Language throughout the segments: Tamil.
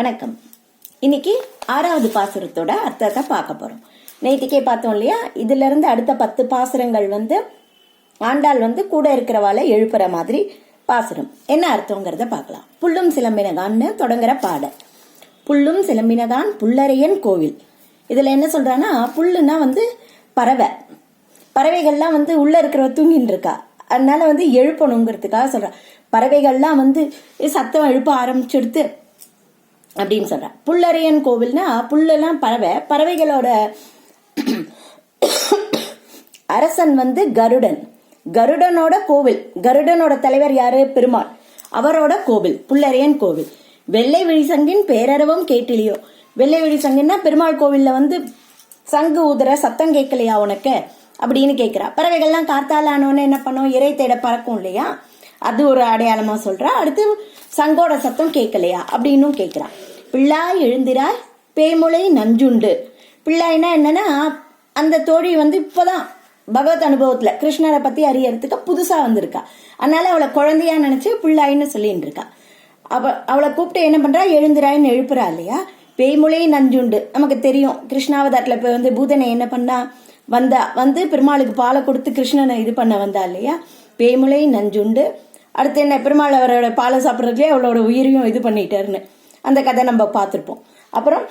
வணக்கம். இன்னைக்கு ஆறாவது பாசுரத்தோட அர்த்தத்தை பார்க்க போறோம். நேற்றுக்கே பார்த்தோம் இல்லையா? இதுல இருந்து அடுத்த பத்து பாசுரங்கள் வந்து ஆண்டாள் வந்து கூட இருக்கிறவாளை எழுப்புற மாதிரி பாசுரம். என்ன அர்த்தங்கிறத பார்க்கலாம். புல்லும் சிலம்பினகான்னு தொடங்குற பாடல். புல்லும் சிலம்பினகான் புல்லரையன் கோவில். இதுல என்ன சொல்றான்னா புல்லுனா வந்து பறவை. பறவைகள்லாம் வந்து உள்ள இருக்கிறவ தூங்கின்னு இருக்கா. அதனால வந்து எழுப்பணுங்கிறதுக்காக சொல்றேன் பறவைகள்லாம் வந்து சத்தம் எழுப்ப ஆரம்பிச்செடுத்து அப்படின்னு சொல்றேன். புல்லரையன் கோவில்னா புல்லெல்லாம் பறவை. பறவைகளோட அரசன் வந்து கருடன். கருடனோட கோவில். கருடனோட தலைவர் யாரு? பெருமாள். அவரோட கோவில் புல்லரையன் கோவில். வெள்ளை விழிசங்கின் பேரரவும் கேட்டிலியோ. வெள்ளை விழிசங்கின்னா பெருமாள் கோவில்ல வந்து சங்கு உதிர சத்தம் கேட்கலையா உனக்கு? அப்படின்னு கேட்கிறா. பறவைகள்லாம் காத்தால ஆனோன்னு என்ன பண்ணும்? இறை தேட பறக்கும் இல்லையா? அது ஒரு அடையாளமா சொல்றா. அடுத்து சங்கோட சத்தம் கேட்கலையா? அப்படின்னும் கேட்கிறா. பிள்ளாய் எழுந்திரார் பேமுளை நஞ்சுண்டு. பிள்ளாய்னா என்னன்னா அந்த தோழி வந்து இப்போதான் பகவத் அனுபவத்தில் கிருஷ்ணரை பற்றி அறியறதுக்கு புதுசாக வந்திருக்கா. அதனால அவளை குழந்தையா நினச்சி பிள்ளாயின்னு சொல்லிட்டு இருக்கா அவ அவளை கூப்பிட்டு என்ன பண்ணுறா எழுந்திராயின்னு எழுப்புறா இல்லையா? பேய்முளை நஞ்சுண்டு. நமக்கு தெரியும் கிருஷ்ணாவதாரத்தில் இப்போ வந்து பூதனை என்ன பண்ணா வந்தா வந்து பெருமாளுக்கு பாலை கொடுத்து கிருஷ்ணனை இது பண்ண வந்தா இல்லையா? பேய்முளை நஞ்சுண்டு. அடுத்து என்ன பெருமாள் அவரோட பாலை சாப்பிட்றதுலேயே அவளோட உயிரையும் இது பண்ணிட்டாருன்னு. அந்த கதை நம்ம பார்த்துருப்போம். அப்புறம்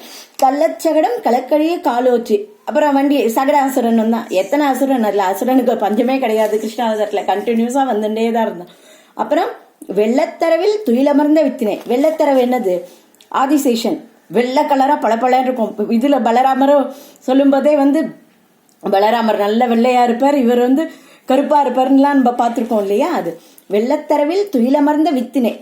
கள்ளச்சகடம் கலக்கழிய காலோச்சி அப்புறம் வண்டி சகட அசுரன் தான் எத்தனை அசுரன்? இல்லை அசுரனுக்கு பஞ்சமே கிடையாது. கிருஷ்ணாவதத்தில் கண்டினியூஸாக வந்துட்டே தான் இருந்தான். அப்புறம் வெள்ளத்தரவில் துயிலமர்ந்த வித்தினை. வெள்ளத்தரவு என்னது? ஆதிசேஷன். வெள்ளை கலராக பளபளன்னு இருக்கும். இதில் பலராமரும் சொல்லும்போதே வந்து பலராமர் நல்ல வெள்ளையாக இருப்பார். இவர் வந்து கருப்பாக இருப்பார்லாம் நம்ம பார்த்துருக்கோம் இல்லையா? அது. வெள்ளத்தரவில் துயிலமர்ந்த வித்தினை.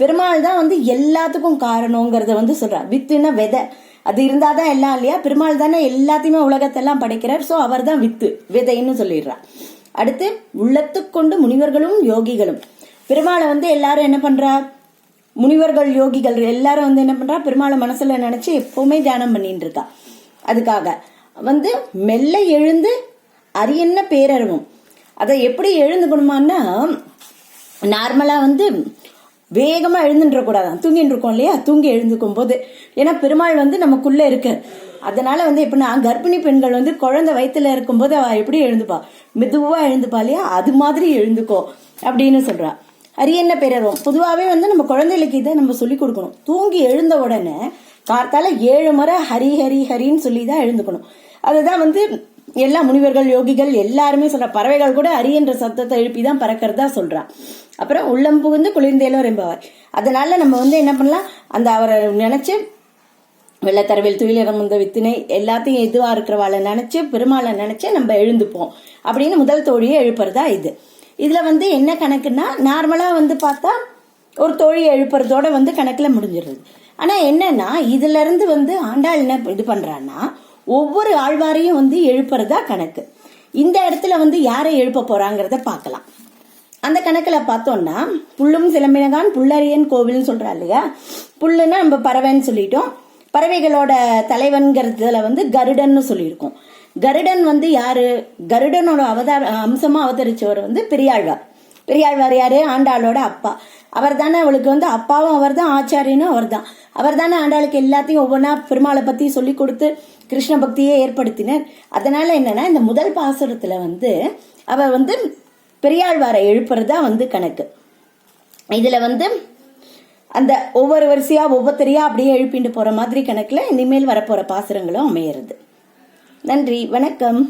பெருமாள் தான் வந்து எல்லாத்துக்கும் காரணங்கிறத வந்து சொல்றார். வித்துன்னா விதை? அது இருந்தாதான் எல்லாம் இல்லையா? பெருமாள் தானே எல்லாத்தையுமே உலகத்தெல்லாம் படைக்கிறார். சோ அவர் தான் வித்து விதைன்னு சொல்லிடுறார். அடுத்து உள்ளத்துக்கொண்டு முனிவர்களும் யோகிகளும். பெருமாளை வந்து எல்லாரும் என்ன பண்றா முனிவர்கள் யோகிகள் எல்லாரும் வந்து என்ன பண்றா பெருமாளை மனசுல நினைச்சு எப்பவுமே தியானம் பண்ணிட்டு இருக்கா. அதுக்காக வந்து மெல்ல எழுந்து அரியன்ன பேரறிவும். அதை எப்படி எழுந்துக்கணுமான்னா நார்மலா வந்து வேகமாக எழுந்துட்டு கூடாதான். தூங்கிட்டு இருக்கோம் இல்லையா? தூங்கி எழுந்துக்கும் போது. ஏன்னா பெருமாள் வந்து நமக்குள்ளே இருக்கு. அதனால வந்து எப்படின்னா கர்ப்பிணி பெண்கள் வந்து குழந்தை வயிற்றுல இருக்கும்போது அவ எப்படி எழுந்துப்பா? மெதுவாக எழுந்துப்பா இல்லையா? அது மாதிரி எழுந்துக்கோ அப்படின்னு சொல்றா. அரியன்ன பெயரோம் பொதுவாகவே வந்து நம்ம குழந்தைகளுக்கு இதை நம்ம சொல்லி கொடுக்கணும். தூங்கி எழுந்த உடனே கார்த்தால ஏழு முறை ஹரி ஹரி ஹரின்னு சொல்லி தான் எழுந்துக்கணும். அதுதான் வந்து எல்லா முனிவர்கள் யோகிகள் எல்லாருமே சொல்ற பறவைகள் கூட அரியன்ற சத்தத்தை எழுப்பி தான் பறக்கிறதா சொல்றான் அப்புறம் உள்ளம் புகுந்து குளிர்ந்தேலும் ரெம்பவர் அதனால நம்ம வந்து என்ன பண்ணலாம்? அந்த அவரை நினைச்சு வெள்ளத்தரவில் துயிலிடம் வந்த வித்தினை எல்லாத்தையும் எதுவா இருக்கிறவாளை நினைச்சு பெருமாளை நினைச்சு நம்ம எழுந்துப்போம் அப்படின்னு முதல் தோழியை எழுப்புறதா இது. இதுல வந்து என்ன கணக்குன்னா நார்மலா வந்து பார்த்தா ஒரு தோழியை எழுப்புறதோட வந்து கணக்குல முடிஞ்சிடுறது. ஆனா என்னன்னா இதுல இருந்து வந்து ஆண்டாள் என்ன இது பண்றான்னா ஒவ்வொரு ஆழ்வாரையும் வந்து எழுப்புறதா கணக்கு. இந்த இடத்துல வந்து யாரை எழுப்ப போறாங்கிறத பார்க்கலாம். அந்த கணக்கில் பார்த்தோம்னா புல்லும் சிலம்பினகான் புல்லரியன் கோவில்னு சொல்கிறா இல்லையா? புல்லுன்னா நம்ம பறவைன்னு சொல்லிட்டோம். பறவைகளோட தலைவன்கிறதுல வந்து கருடன்னு சொல்லியிருக்கோம். கருடன் வந்து யாரு? கருடனோட அவதார அம்சமா அவதரிச்சவர் வந்து பெரியாழ்வார். பெரியாழ்வார் யாரு ஆண்டாளோட அப்பா. அவர் தானே அவளுக்கு வந்து அப்பாவும் அவர் தான் ஆச்சாரியனும் அவர் தான் அவர் தானே ஆண்டாளுக்கு எல்லாத்தையும் ஒவ்வொன்றா பெருமாளை பத்தி சொல்லி கொடுத்து கிருஷ்ண பக்தியை ஏற்படுத்தினார். அதனால என்னன்னா இந்த முதல் பாசுரத்துல வந்து அவ வந்து பெரியாழ்வாரை எழுப்புறதா வந்து கணக்கு. இதுல வந்து அந்த ஒவ்வொரு வரிசையா ஒவ்வொருத்தரையா அப்படியே எழுப்பிட்டு போற மாதிரி கணக்குல இனிமேல் வரப்போற பாசுரங்களும் அமையிறது. நன்றி வணக்கம்.